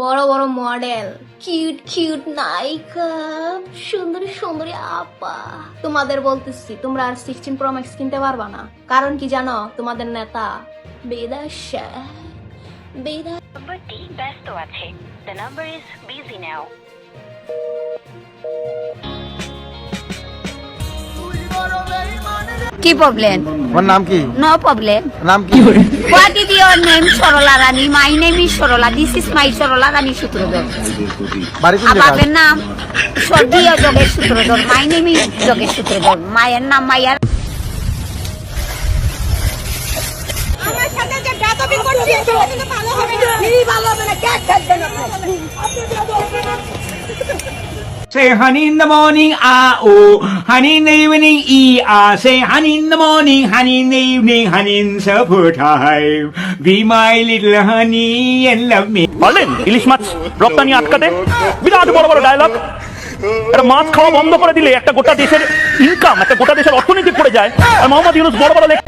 বড় বড় model. Cute cute নায়িকা সুন্দরী সুন্দরী আপা। তোমাদের বলতেছি তোমরা আর সিক্সটিন প্রো ম্যাক্স কিনতে পারবা না। কারণ কি জানো তোমাদের নেতা বেদাস বেদা নম্বরটি ব্যস্ত আছে the number is busy now কি প্রবলেম তোমার নাম কি? নো প্রবলেম নাম কি? What is your name Sarala Rani my name is Sarala this is my Sarala Rani Sutradhar বাপের নাম স্বর্গীয় Jogesh Sutradhar. My name is Jogesh Sutradhar. মায়ের নাম কিন্তু ভালো হবে না। ভালো হবে না Say honey in the morning, ah oh. Honey in the evening, e ah. Say honey in the morning, honey in the evening, honey in supper time. Be my little honey and love me. পারলেন ইলিশ মাছ রপ্তানি আটকাতে বিরাট বড় বড় dialogue একটা মাছ খাওয়া বন্ধ করে দিলে একটা গোটা দেশের ইনকাম একটা গোটা দেশের অর্থনীতি পড়ে যায় আর মোহাম্মদ ইউনুস বড় বড় লেখ